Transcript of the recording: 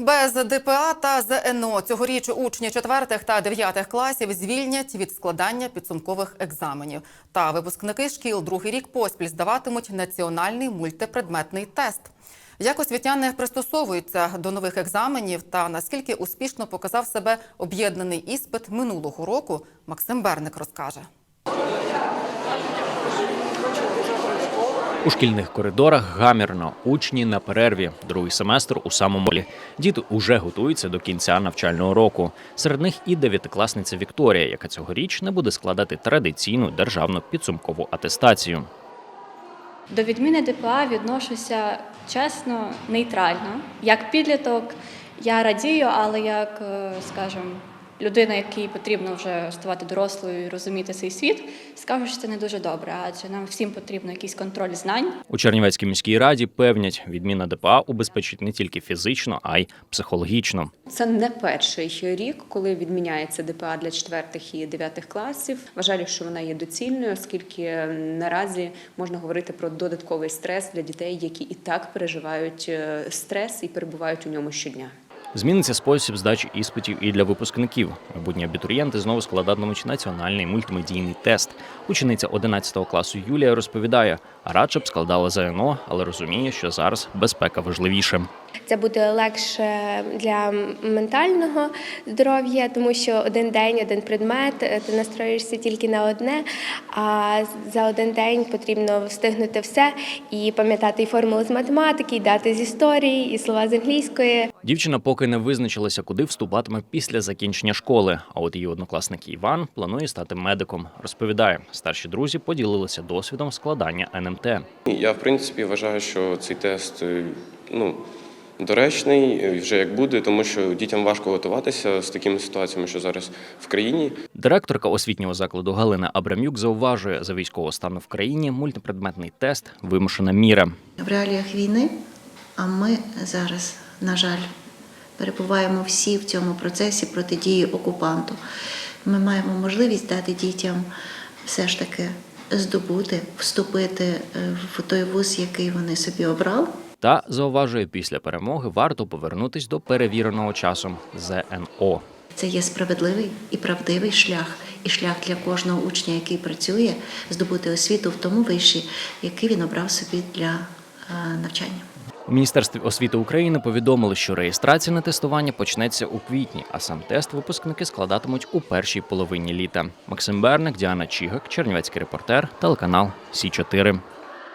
Без ДПА та ЗНО цьогоріч учні 4 та 9 класів звільнять від складання підсумкових екзаменів. Та випускники шкіл другий рік поспіль здаватимуть національний мультипредметний тест. Як освітяни пристосовуються до нових екзаменів та наскільки успішно показав себе об'єднаний іспит минулого року, Максим Берник розкаже. У шкільних коридорах гамірно, учні на перерві, другий семестр у самому лі. Діти уже готуються до кінця навчального року. Серед них і дев'ятикласниця Вікторія, яка цьогоріч не буде складати традиційну державну підсумкову атестацію. До відміни ДПА відношуся чесно, нейтрально. Як підліток я радію, але як, е, скажімо, людина, якій потрібно вже ставати дорослою і розуміти цей світ, скажу, що це не дуже добре, адже нам всім потрібно якийсь контроль знань. У Чернівецькій міській раді певнять, відміна ДПА убезпечить не тільки фізично, а й психологічно. Це не перший рік, коли відміняється ДПА для четвертих і дев'ятих класів. Вважаю, що вона є доцільною, оскільки наразі можна говорити про додатковий стрес для дітей, які і так переживають е, стрес і перебувають у ньому щодня. Зміниться спосіб здачі іспитів і для випускників. Майбутні абітурієнти знову складатимуть національний мультимедійний тест. Учениця 11 класу Юлія розповідає, радше б складала ЗНО, але розуміє, що зараз безпека важливіше. Це буде легше для ментального здоров'я, тому що один день, один предмет, е, ти настроїшся тільки на одне, а за один день потрібно встигнути все і пам'ятати і формули з математики, і дати з історії, і слова з англійської. Дівчина поки не визначилася, куди вступатиме після закінчення школи. А от її однокласник Іван планує стати медиком. Розповідає, старші друзі поділилися досвідом складання НМТ. Я, в принципі, вважаю, що цей тест е, ну, доречний, е, вже як буде, тому що дітям важко готуватися з такими ситуаціями, що зараз в країні. Директорка освітнього закладу Галина Абрамюк зауважує, за військового стану в країні мультипредметний тест вимушена міра. в реаліях війни, а ми зараз, на жаль, перебуваємо всі в цьому процесі протидії окупанту. Ми маємо можливість дати дітям все ж таки здобути, вступити е, в той вуз, який вони собі обрали. Та зауважує, після перемоги варто повернутись до перевіреного часом ЗНО. Це є справедливий і правдивий шлях, і шлях для кожного учня, який працює, здобути освіту в тому виші, який він обрав собі для е, навчання. У міністерстві освіти України повідомили, що реєстрація на тестування почнеться у квітні, а сам тест випускники складатимуть у першій половині літа. Максим Берник, Діана Чігак, Чернівецький репортер, телеканал Сі 4